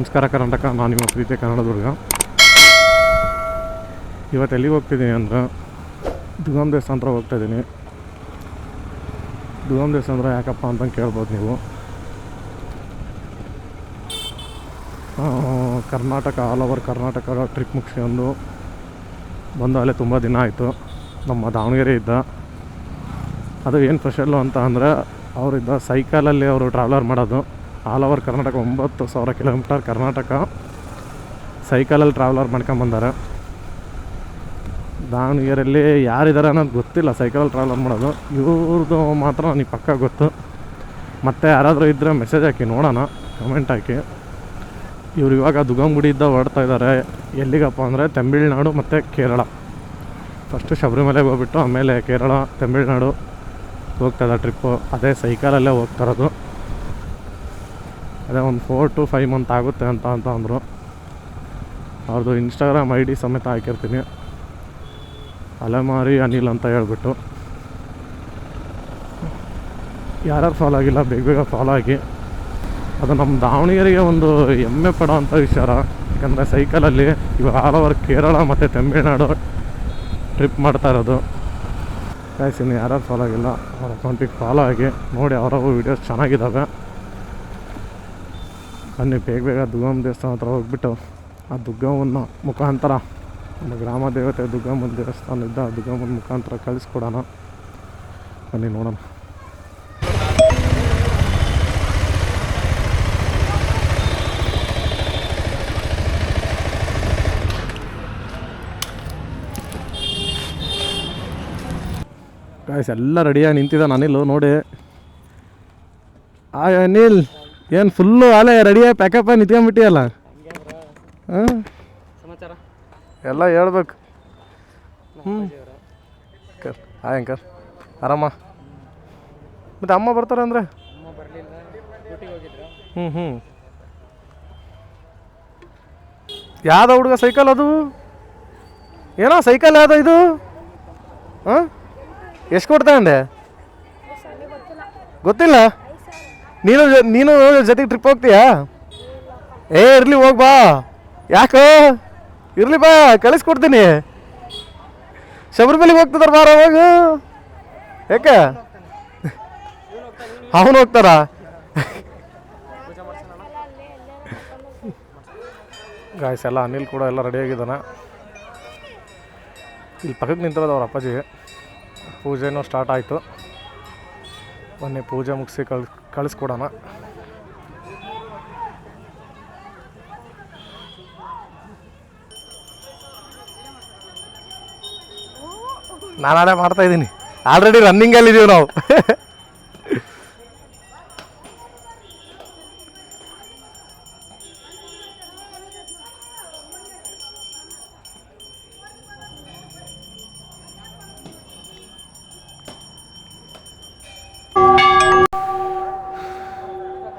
ನಮಸ್ಕಾರ, ಕರ್ನಾಟಕ. ನಾನು ನಿಮ್ಮ ಪ್ರೀತಿ ಕನ್ನಡದುರ್ಗ. ಇವತ್ತು ಎಲ್ಲಿಗೆ ಹೋಗ್ತಿದ್ದೀನಿ ಅಂದ್ರೆ ದುಗಮ್ ದೇವಸ್ಥಾನ ಹತ್ರ ಹೋಗ್ತಾ ಇದ್ದೀನಿ. ದುಗಮ್ ದೇವಸ್ಥಾನ ಯಾಕಪ್ಪ ಅಂತ ಕೇಳ್ಬೋದು ನೀವು. Karnataka all over Karnataka trip ಮುಗಿಸ್ಕೊಂಡು ಬಂದು ಅಲ್ಲೇ ತುಂಬ ದಿನ ಆಯಿತು. ನಮ್ಮ ದಾವಣಗೆರೆ ಇದ್ದ. ಅದು ಏನು ಸ್ಪೆಷಲ್ಲು ಅಂತ ಅಂದರೆ ಅವರಿದ್ದ ಸೈಕಲಲ್ಲಿ ಅವರು ಟ್ರಾವೆಲರ್ ಮಾಡೋದು. ಆಲ್ ಓವರ್ ಕರ್ನಾಟಕ, ಒಂಬತ್ತು ಸಾವಿರ ಕಿಲೋಮೀಟರ್ ಕರ್ನಾಟಕ. ಸೈಕಲಲ್ಲಿ ಟ್ರಾವೆಲರ್ ಮಾಡ್ಕೊಂಬಂದಾರೆ ದಾವಣಗೆರೆಯಲ್ಲಿ ಯಾರಿದ್ದಾರೆ ಅನ್ನೋದು ಗೊತ್ತಿಲ್ಲ, ಸೈಕಲಲ್ಲಿ ಟ್ರಾವೆಲರ್ ಮಾಡೋದು. ಇವ್ರದ್ದು ಮಾತ್ರ ನನಗೆ ಪಕ್ಕ ಗೊತ್ತು. ಮತ್ತು ಯಾರಾದರೂ ಇದ್ದರೆ ಮೆಸೇಜ್ ಹಾಕಿ, ನೋಡೋಣ ಕಮೆಂಟ್ ಹಾಕಿ. ಇವ್ರು ಇವಾಗ ದುಗಂಗುಡಿಯಿಂದ ಹೊರಡ್ತಾ ಇದ್ದಾರೆ ಎಲ್ಲಿಗಪ್ಪ ಅಂದರೆ ತಮಿಳ್ನಾಡು ಮತ್ತು ಕೇರಳ. ಫಸ್ಟು ಶಬರಿಮಲೆಗೆ ಹೋಗ್ಬಿಟ್ಟು, ಆಮೇಲೆ ಕೇರಳ, ತಮಿಳ್ನಾಡು ಹೋಗ್ತಾ ಇದ್ದಾರೆ ಟ್ರಿಪ್ಪು ಅದೇ ಸೈಕಲಲ್ಲೇ ಹೋಗ್ತಾ ಇರೋದು. ಅದೇ ಒಂದು ಫೋರ್ ಟು ಫೈವ್ ಮಂತ್ ಆಗುತ್ತೆ ಅಂತ ಅಂತ ಅಂದರು. ಅವ್ರದ್ದು ಇನ್ಸ್ಟಾಗ್ರಾಮ್ ಐ ಡಿ ಸಮೇತ ಹಾಕಿರ್ತೀನಿ. ಅಲೆಮಾರಿ ಅನಿಲ್ ಅಂತ ಹೇಳ್ಬಿಟ್ಟು. ಯಾರ್ಯಾರು ಫಾಲೋ ಆಗಿಲ್ಲ, ಬೇಗ ಬೇಗ ಫಾಲೋ ಆಗಿ. ಅದು ನಮ್ಮ ದಾವಣಗೆರೆಗೆ ಒಂದು ಹೆಮ್ಮೆ ಪಡೋ ಅಂಥ ವಿಚಾರ. ಯಾಕಂದರೆ ಸೈಕಲಲ್ಲಿ ಇವಾಗ ಆಲ್ ಓವರ್ ಕೇರಳ ಮತ್ತು ತಮಿಳ್ನಾಡು ಟ್ರಿಪ್ ಮಾಡ್ತಾ ಇರೋದು. ಇನ್ನು ಯಾರ್ಯಾರು ಫಾಲೋ ಆಗಿಲ್ಲ, ಅವ್ರ ಅಕೌಂಟಿಗೆ ಫಾಲೋ ಆಗಿ ನೋಡಿ ಅವರವು ವೀಡಿಯೋಸ್ ಚೆನ್ನಾಗಿದ್ದಾವೆ ಬನ್ನಿ ಬೇಗ ಬೇಗ ದುರ್ಗಮ್ಮ ದೇವಸ್ಥಾನ ಹತ್ರ ಹೋಗ್ಬಿಟ್ಟು ಆ ದುರ್ಗಮ್ಮನ ಮುಖಾಂತರ ನಮ್ಮ ಗ್ರಾಮ ದೇವತೆ ದುರ್ಗಮ್ಮನ ದೇವಸ್ಥಾನ ಇದ್ದ ಆ ದುರ್ಗಮ್ಮನ ಮುಖಾಂತರ ಕಳಿಸ್ಕೊಡೋಣ. ಬನ್ನಿ ನೋಡೋಣ. ಗಾಯ್ಸ್ ಎಲ್ಲ ರೆಡಿಯಾಗಿ ನಿಂತಿದ್ದಾನೆ ಅನಿಲ್ ನೋಡಿ. ಆಯ್, ಅನಿಲ್. ಏನು ಫುಲ್ಲು ಆಲೆ ರೆಡಿಯಾಗಿ ಪ್ಯಾಕಪ್ ನಿಂತ್ಕೊಂಡ್ಬಿಟ್ಟಿಯಲ್ಲ? ಹಾಂ? ಸಮಾಚಾರ? ಎಲ್ಲ ಹೇಳ್ಬೇಕು. ಹ್ಞೂ ಕರ್ ಹಾಯ್ ಅಂಕರ್ ಆರಾಮ? ಮತ್ತು ಅಮ್ಮ ಬರ್ತಾರೆ ಅಂದರೆ? ಹ್ಞೂ ಹ್ಞೂ ಯಾವ್ದು ಹುಡುಗ ಸೈಕಲ್ ಅದು? ಏನೋ ಸೈಕಲ್ ಯಾವ್ದು ಇದು? ಹಾಂ? ಎಷ್ಟು ಕೊಡ್ತಾ ಅಂದೆ? ಗೊತ್ತಿಲ್ಲ? ನೀನು ನೀನು ಜೊತೆಗೆ ಟ್ರಿಪ್ ಹೋಗ್ತೀಯಾ? ಏ, ಇರ್ಲಿ, ಹೋಗ್ ಬಾ. ಯಾಕೋ? ಇರ್ಲಿ ಬಾ, ಕಳಿಸ್ಕೊಡ್ತೀನಿ. ಶಬರಿಮಲೆಗೆ ಹೋಗ್ತಿದಾರ ಬಾರ ಅವಾಗ. ಯಾಕೆ? ಅವನು ಹೋಗ್ತಾರಾ? ಗಾಯ್ಸ್ ಎಲ್ಲ ಅನಿಲ್ ಕೂಡ ಎಲ್ಲ ರೆಡಿಯಾಗಿದ್ದಾನೆ ಇಲ್ಲಿ ಪಕ್ಕಕ್ಕೆ ನಿಂತಿರೋದು ಅವ್ರ ಅಪ್ಪಾಜಿ. ಪೂಜೆನೂ ಸ್ಟಾರ್ಟ್ ಆಯಿತು. ಬನ್ನಿ ಪೂಜೆ ಮುಗಿಸಿ ಕಳ್ ಕಳಿಸ್ಕೊಡೋಣ ನಾನಾಡೇ ಮಾಡ್ತಾ ಇದ್ದೀನಿ ಆಲ್ರೆಡಿ ರನ್ನಿಂಗಲ್ಲಿ ಇದೀವಿ ನಾವು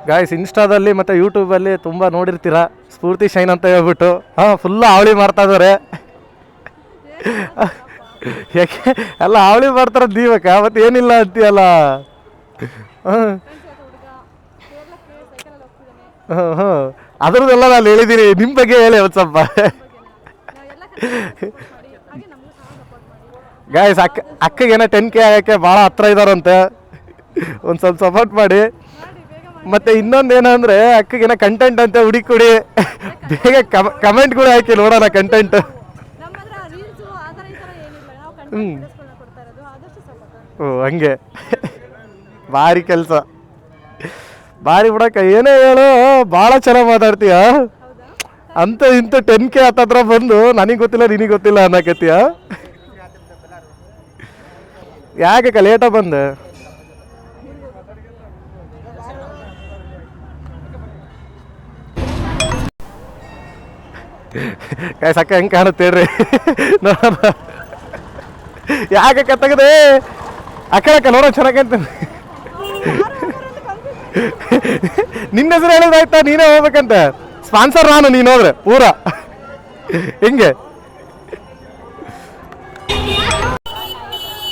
ಗಾಯ್ಸ್ ಇನ್ಸ್ಟಾದಲ್ಲಿ ಮತ್ತು ಯೂಟ್ಯೂಬಲ್ಲಿ ತುಂಬ ನೋಡಿರ್ತೀರಾ? ಸ್ಫೂರ್ತಿ ಶೈನ್ ಅಂತ ಹೇಳ್ಬಿಟ್ಟು. ಹಾಂ ಫುಲ್ಲು ಅವಳಿ ಮಾಡ್ತಾ ಇದಾರೆ. ಯಾಕೆ? ಎಲ್ಲ ಅವಳಿ ಮಾಡ್ತಾರ ದೀವಕ ಮತ್ತೆ ಏನಿಲ್ಲ ಅಂತೀಯಲ್ಲ? ಹಾಂ. ಹಾಂ ಅದ್ರದ್ದೆಲ್ಲ ನಾನು ಹೇಳಿದ್ದೀನಿ ನಿಮ್ಮ ಬಗ್ಗೆ ಹೇಳಿ ಒಂದು ಸ್ವಲ್ಪ. ಗಾಯ್ಸ್ ಅಕ್ಕ ಅಕ್ಕಗೇನೋ ಟೆನ್ ಕೆ ಆಗಕ್ಕೆ ಭಾಳ ಹತ್ರ ಇದ್ದಾರಂತೆ ಒಂದು ಸ್ವಲ್ಪ ಸಪೋರ್ಟ್ ಮಾಡಿ. ಮತ್ತೆ ಇನ್ನೊಂದು ಏನಂದ್ರೆ ಅಕ್ಕಗೇನೋ ಕಂಟೆಂಟ್ ಅಂತ ಹುಡುಕಿ ಕೊಡಿ ಬೇಗ ಕಮೆಂಟ್ ಕೂಡ ಹಾಕಿ ನೋಡೋಣ ಕಂಟೆಂಟ್ ಓ ಹಂಗೆ. ಭಾರಿ ಕೆಲಸ. ಭಾರಿ ಬಿಡಕ್ಕ ಏನೇ ಹೇಳು ಭಾಳ ಚೆನ್ನಾಗಿ ಮಾತಾಡ್ತೀಯ? ಅಂತ ಇಂಥ ಟೆನ್ ಕೆ ಹತ್ತತ್ರ ಬಂದು ನನಗೆ ಗೊತ್ತಿಲ್ಲ ನಿನಗೆ ಗೊತ್ತಿಲ್ಲ ಅನ್ನಕತ್ತೀಯ? ಯಾಕೆ ಲೇಟಾಗಿ ಬಂದೆ? ಕಾಯ್ ಸಕ್ಕ ಹೆಂಗೆ ಕಾಣುತ್ತೆ ಹೇಳ್ರಿ ನೋಡೋಣ ಯಾಕೆ ಕತ್ತಗದೆ? ಅಕ್ಕ ಅಕ್ಕ ನೋಡೋ ಚೆನ್ನಾಗಂತ ನಿನ್ನ ಹೆಸರು ಹೇಳಿದಾಯ್ತಾ ನೀನೇ ಹೋಗ್ಬೇಕಂತೆ. ಸ್ಪಾನ್ಸರ್ ನಾನು, ನೀನು ಹೋದ್ರೆ. ಪೂರ. ಹೆಂಗೆ?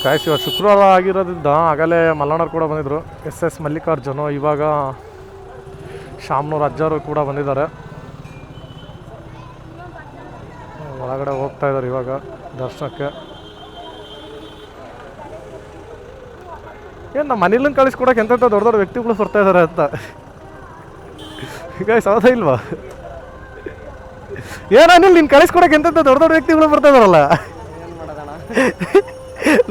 ಕಾಯ್ಸ್ ಇವತ್ತು ಶುಕ್ರವಾರ ಆಗಿರೋದ್ರಿಂದ ಆಗಲೇ ಮಲ್ಲಣ್ಣವ್ರು ಕೂಡ ಬಂದಿದ್ರು. ಎಸ್ ಎಸ್ ಮಲ್ಲಿಕಾರ್ಜುನು, ಇವಾಗ ಶಾಮ್ನೂರ್ ಅಜ್ಜರು ಕೂಡ ಬಂದಿದ್ದಾರೆ. ಒಳಗಡೆ ಹೋಗ್ತಾ ಇದ್ದಾರೆ ಇವಾಗ ದರ್ಶನಕ್ಕೆ. ಏನು, ನಮ್ಮ ಮನೇಲನ್ನು ಕಳಿಸ್ಕೊಡಕ್ಕೆ ಎಂಥ ದೊಡ್ಡ ದೊಡ್ಡ ವ್ಯಕ್ತಿಗಳು ಬರ್ತಾ ಇದ್ದಾರೆ ಅಂತ. ಈಗ ಸೌದ ಇಲ್ವಾ? ಏನ ಅನಿಲ್, ನೀನು ಕಳಿಸ್ಕೊಡಕ್ಕೆ ಎಂಥ ದೊಡ್ಡ ದೊಡ್ಡ ವ್ಯಕ್ತಿಗಳು ಬರ್ತಾ ಇದಾರಲ್ಲ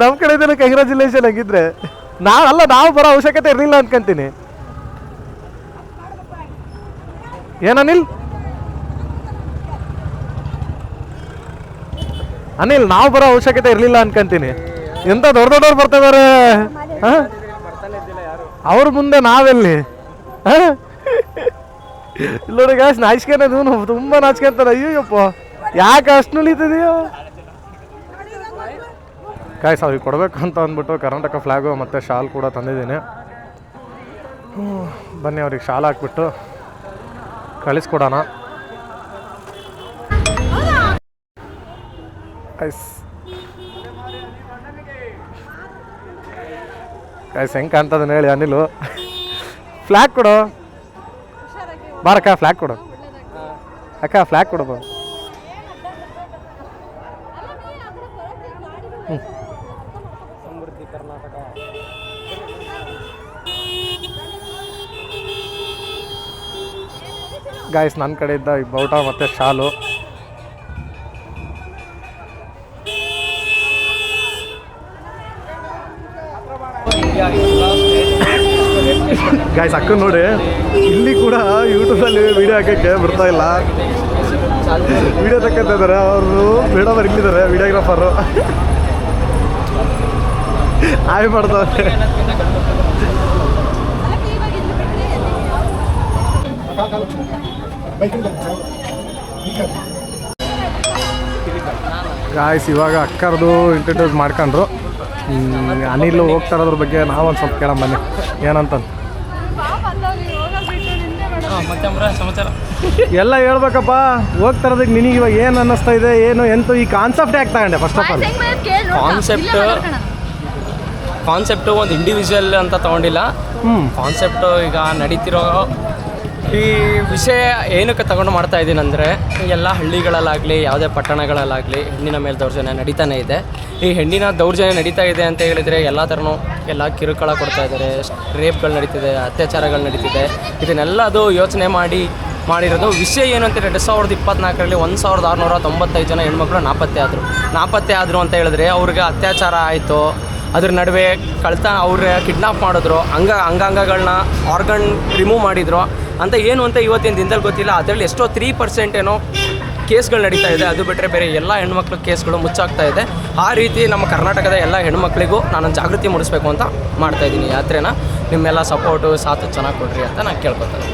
ಏನು ಕಡೆ ನಮ್ಮ ಕಂಗ್ರಾಚುಲೇಷನ್ ಹಂಗಿದ್ರೆ ನಾವಲ್ಲ, ನಾವು ಬರೋ ಅವಶ್ಯಕತೆ ಇರಲಿಲ್ಲ ಅನ್ಕೊಂತೀನಿ. ಏನ್ ಅನಿಲ್, ನಾವು ಬರೋ ಅವಶ್ಯಕತೆ ಇರಲಿಲ್ಲ ಅನ್ಕೊಂತೀನಿ. ಎಂತ ದೊಡ್ಡ ದೊಡ್ಡವ್ರು ಬರ್ತಾ ಇದಾರೆ? ಹಾ? ಬರ್ತಾನೆ ಇದ್ದಿಲ್ಲ ಯಾರು ಅವ್ರ ಮುಂದೆ ನಾವೆಲ್ಲಿ? ನೋಡಿ ಗಾಯ್ಸ್ ಇವನು ತುಂಬ ನಾಚ್ಕೊಂತಾರೆ ಅಯ್ಯೋಯಪ್ಪ ಯಾಕೆ ಅಷ್ಟು ನುಳಿತಿದೆಯೋ ಗಾಯ್ಸ್ ಅವ್ರಿಗೆ ಕೊಡಬೇಕು ಅಂತ ಅಂದ್ಬಿಟ್ಟು ಕರ್ನಾಟಕ ಫ್ಲ್ಯಾಗು ಮತ್ತು ಶಾಲ್ ಕೂಡ ತಂದಿದ್ದೀನಿ. ಬನ್ನಿ, ಅವ್ರಿಗೆ ಶಾಲ್ ಹಾಕ್ಬಿಟ್ಟು ಕಳಿಸ್ಕೊಡೋಣ. ಗೈಸ್ ಗೈಸ್ ಹೆಂಗೆ ಕಾಣ್ತದನ್ನ ಹೇಳಿ ಅನಿಲು. ಫ್ಲ್ಯಾಗ್ ಕೊಡು. ಬಾರಕ್ಕ ಫ್ಲ್ಯಾಗ್ ಕೊಡು. ಅಕ್ಕ ಫ್ಲ್ಯಾಗ್ ಕೊಡು ಗಾಯ್ಸ್ ನನ್ನ ಕಡೆಯಿಂದ ಈ ಬೌಟ ಮತ್ತು ಶಾಲು. ಗಾಯ್ಸ್ ಅಕ್ಕ ನೋಡಿ, ಇಲ್ಲಿ ಕೂಡ ಯೂಟ್ಯೂಬಲ್ಲಿ ವೀಡಿಯೋ ಹಾಕೋಕ್ಕೆ ಬರ್ತಾ ಇಲ್ಲ. ವಿಡಿಯೋ ತಕ್ಕಂತ ಇದ್ದಾರೆ. ಅವರು ಮೇಡಮ್ ಇಲ್ಲಿದ್ದಾರೆ ವಿಡಿಯೋಗ್ರಾಫರು ಆಯ್ ಮಾಡ್ತಾರೆ ಗಾಯ್ಸ್ ಇವಾಗ ಅಕ್ಕರ್ದು ಇಂಟ್ರಡ್ಯೂಸ್ ಮಾಡ್ಕೊಂಡ್ರು. ಅನಿಲು ಅನಿಲ್ ಹೋಗ್ತಾ ಇರೋದ್ರ ಬಗ್ಗೆ ನಾವೊಂದು ಸ್ವಲ್ಪ ಕೇಳೋಣ ಬನ್ನಿ. ಏನಂತ? ಸಮಾಚಾರ. ಎಲ್ಲ ಹೇಳ್ಬೇಕಪ್ಪ ಹೋಗ್ತಾ ಇರೋದಕ್ಕೆ ನಿನಗೆ ಇವಾಗ ಏನು ಅನ್ನಿಸ್ತಾ ಇದೆ ಏನು ಎಂತ ಈ ಕಾನ್ಸೆಪ್ಟ್ ಯಾಕೆ ತಗೊಂಡೆ first of all concept concept ಒಂದು ಇಂಡಿವಿಜುವಲ್ ಅಂತ ತಗೊಂಡಿಲ್ಲ. ಹ್ಞೂ ಕಾನ್ಸೆಪ್ಟು ಈಗ ನಡೀತಿರೋ ಈ ವಿಷಯ ಏನಕ್ಕೆ ತಗೊಂಡು ಮಾಡ್ತಾ ಇದ್ದೀನಿ ಅಂದರೆ ಎಲ್ಲ ಹಳ್ಳಿಗಳಲ್ಲಾಗಲಿ ಯಾವುದೇ ಪಟ್ಟಣಗಳಲ್ಲಾಗಲಿ ಹೆಣ್ಣಿನ ಮೇಲೆ ದೌರ್ಜನ್ಯ ನಡೀತಾನೆ ಇದೆ. ಈ ಹೆಣ್ಣಿನ ದೌರ್ಜನ್ಯ ನಡೀತಾ ಇದೆ ಅಂತ ಹೇಳಿದರೆ ಎಲ್ಲ ಥರನೂ ಎಲ್ಲ ಕಿರುಕುಳ ಕೊಡ್ತಾ ಇದ್ದಾರೆ. ರೇಪ್ಗಳು ನಡೀತಿದೆ, ಅತ್ಯಾಚಾರಗಳು ನಡೀತಿದೆ. ಇದನ್ನೆಲ್ಲ ಅದು ಯೋಚನೆ ಮಾಡಿ, ಮಾಡಿರೋದು ವಿಷಯ ಏನು ಅಂತ ಎರಡು ಸಾವಿರದ ಇಪ್ಪತ್ನಾಲ್ಕರಲ್ಲಿ ಒಂದು ಸಾವಿರದ ಆರುನೂರ ತೊಂಬತ್ತೈದು ಜನ ಹೆಣ್ಮಕ್ಳು ನಾಪತ್ತೆ ಆದರು. ನಾಪತ್ತೆ ಆದರು ಅಂತ ಹೇಳಿದ್ರೆ ಅವ್ರಿಗೆ ಅತ್ಯಾಚಾರ ಆಯಿತು. ಅದ್ರ ನಡುವೆ ಕಳ್ತ ಅವ್ರ ಕಿಡ್ನಾಪ್ ಮಾಡಿದ್ರು. ಅಂಗ ಅಂಗಾಂಗಗಳನ್ನ ಆರ್ಗನ್ ರಿಮೂವ್ ಮಾಡಿದ್ರು. ಅಂತ ಏನು ಅಂತ ಇವತ್ತಿನ ದಿನದಲ್ಲಿ ಗೊತ್ತಿಲ್ಲ. ಅದರಲ್ಲಿ ಎಷ್ಟೋ ತ್ರೀ ಪರ್ಸೆಂಟ್ ಏನೋ ಕೇಸ್ಗಳು ನಡೀತಾ ಇದೆ. ಅದು ಬಿಟ್ಟರೆ ಬೇರೆ ಎಲ್ಲ ಹೆಣ್ಮಕ್ಳ ಕೇಸ್ಗಳು ಮುಚ್ಚಾಗ್ತಾ ಇದೆ. ಆ ರೀತಿ ನಮ್ಮ ಕರ್ನಾಟಕದ ಎಲ್ಲ ಹೆಣ್ಮಕ್ಳಿಗೂ ನಾನು ಜಾಗೃತಿ ಮೂಡಿಸ್ಬೇಕು ಅಂತ ಮಾಡ್ತಾ ಇದ್ದೀನಿ ಯಾತ್ರೆನ. ನಿಮ್ಮೆಲ್ಲ ಸಪೋರ್ಟು ಸಾಥ್ ಚೆನ್ನಾಗಿ ಕೊಡ್ರಿ ಅಂತ ನಾನು ಕೇಳ್ಕೊತೀನಿ.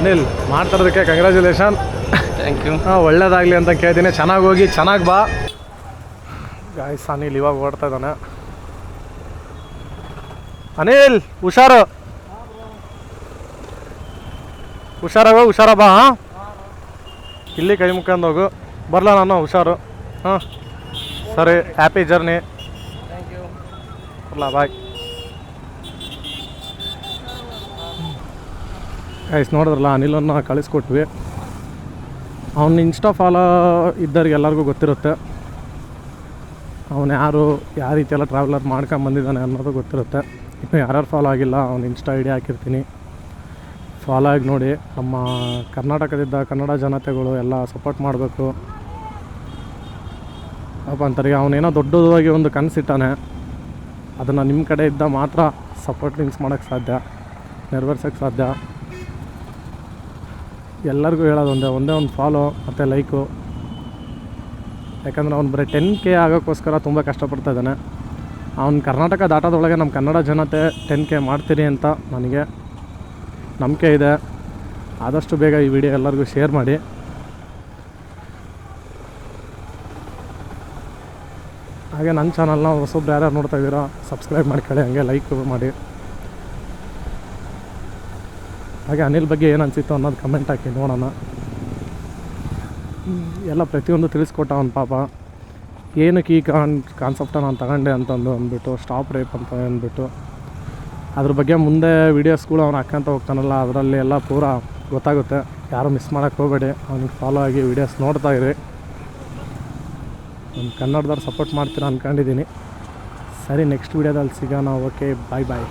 ಅನಿಲ್ ಮಾಡ್ತಾ ಇರೋದಕ್ಕೆ ಕಂಗ್ರ್ಯಾಚುಲೇಷನ್ ಥ್ಯಾಂಕ್ ಯು ಹಾಂ ಒಳ್ಳೇದಾಗಲಿ ಅಂತ ಕೇಳ್ತೀನಿ. ಚೆನ್ನಾಗಿ ಹೋಗಿ ಚೆನ್ನಾಗಿ ಬಾ. ಗಾಯ್ಸ್ ಅನಿಲ್ ಇವಾಗ ಓಡ್ತಾ ಇದ್ದಾನೆ. ಅನಿಲ್ ಹುಷಾರು. ಹುಷಾರಾಗ ಹುಷಾರ ಬಾ ಹಾಂ. ಇಲ್ಲಿ ಕೈ ಮುಖಂದು ಹೋಗು. ಬರಲ ನಾನು, ಹುಷಾರು. ಹಾಂ. ಸರಿ ಹ್ಯಾಪಿ ಜರ್ನಿ ಬರಲಾ ಬಾಯ್ ಐಸ್ ನೋಡಿದ್ರಲ್ಲ, ಅನಿಲನ್ನು ಕಳಿಸ್ಕೊಟ್ವಿ. ಅವನ ಇನ್ಸ್ಟಾ ಫಾಲೋ ಇದ್ದವ್ರಿಗೆ ಎಲ್ಲರಿಗೂ ಗೊತ್ತಿರುತ್ತೆ. ಅವನು ಯಾರು, ಯಾವ ರೀತಿಯೆಲ್ಲ ಟ್ರಾವೆಲರ್ ಮಾಡ್ಕೊಂಡು ಬಂದಿದ್ದಾನೆ ಅನ್ನೋದು ಗೊತ್ತಿರುತ್ತೆ. ಇನ್ನು ಯಾರ್ಯಾರು ಫಾಲೋ ಆಗಿಲ್ಲ, ಅವ್ನು ಇನ್ಸ್ಟಾ ಐ ಡಿ ಹಾಕಿರ್ತೀನಿ. ಫಾಲೋ ಆಗಿ ನೋಡಿ, ನಮ್ಮ ಕರ್ನಾಟಕದಿಂದ ಕನ್ನಡ ಜನತೆಗಳು ಎಲ್ಲ ಸಪೋರ್ಟ್ ಮಾಡಬೇಕು. ಅಪ್ಪ ಅಂತಾರೆ ಅವನೇನೋ ದೊಡ್ಡದಾಗಿ ಒಂದು ಕನಸಿಟ್ಟಾನೆ ಅದನ್ನು ನಿಮ್ಮ ಕಡೆ ಇದ್ದ ಮಾತ್ರ ಸಪೋರ್ಟ್ ಲಿಂಕ್ಸ್ ಮಾಡೋಕ್ಕೆ ಸಾಧ್ಯ ನೆರವೇರ್ಸೋಕ್ಕೆ ಸಾಧ್ಯ. ಎಲ್ಲರಿಗೂ ಹೇಳೋದು ಒಂದೇ ಒಂದೇ ಒಂದು ಫಾಲೋ ಮತ್ತು ಲೈಕು ಯಾಕಂದರೆ ಅವ್ನು ಬರೀ ಟೆನ್ ಕೆ ಆಗೋಕ್ಕೋಸ್ಕರ ತುಂಬ ಕಷ್ಟಪಡ್ತಾ ಇದ್ದಾನೆ. ಅವ್ನು ಕರ್ನಾಟಕ ದಾಟೋದ್ರೊಳಗೆ ನಮ್ಮ ಕನ್ನಡ ಜನತೆ ಟೆನ್ ಕೆ ಮಾಡ್ತೀರಿ ಅಂತ ನನಗೆ ನಂಬಿಕೆ ಇದೆ. ಆದಷ್ಟು ಬೇಗ ಈ ವಿಡಿಯೋ ಎಲ್ಲರಿಗೂ ಶೇರ್ ಮಾಡಿ. ಹಾಗೆ ನನ್ನ ಚಾನಲ್ನ ಹೊಸೊಬ್ರು ಯಾರ್ಯಾರು ನೋಡ್ತಾ ಇದ್ದೀರೋ ಸಬ್ಸ್ಕ್ರೈಬ್ ಮಾಡ್ಕೊಳ್ಳಿ ಹಂಗೆ ಲೈಕ್ ಮಾಡಿ. ಹಾಗೆ ಅನಿಲ್ ಬಗ್ಗೆ ಏನು ಅನಿಸಿತ್ತು ಅನ್ನೋದು ಕಮೆಂಟ್ ಹಾಕಿ ನೋಡೋಣ. ಎಲ್ಲ ಪ್ರತಿಯೊಂದು ತಿಳಿಸ್ಕೊಟ್ಟ ಅವ್ನು ಪಾಪ. ಏನಕ್ಕೆ ಈ ಕಾನ್ ಕಾನ್ಸೆಪ್ಟ ನಾನು ತಗೊಂಡೆ ಅಂತಂದು ಅಂದ್ಬಿಟ್ಟು ಸ್ಟಾಪ್ ರೇಪ್ ಅಂತ ಅಂದ್ಬಿಟ್ಟು. ಅದ್ರ ಬಗ್ಗೆ ಮುಂದೆ ವೀಡಿಯೋಸ್ಗಳು ಅವ್ನು ಹಾಕ್ಕೊಂತ ಹೋಗ್ತಾನಲ್ಲ, ಅದರಲ್ಲಿ ಎಲ್ಲ ಪೂರ ಗೊತ್ತಾಗುತ್ತೆ. ಯಾರು ಮಿಸ್ ಮಾಡೋಕ್ಕೆ ಹೋಗಬೇಡಿ ಅವ್ನಿಗೆ ಫಾಲೋ ಆಗಿ ವೀಡಿಯೋಸ್ ನೋಡ್ತಾ ಇರಿ. ನಮ್ಮ ಕನ್ನಡದವ್ರು ಸಪೋರ್ಟ್ ಮಾಡ್ತೀರ ಅಂದ್ಕೊಂಡಿದ್ದೀನಿ ಸರಿ ನೆಕ್ಸ್ಟ್ ವೀಡಿಯೋದಲ್ಲಿ ಸಿಗೋಣ. ಓಕೆ ಬಾಯ್ ಬಾಯ್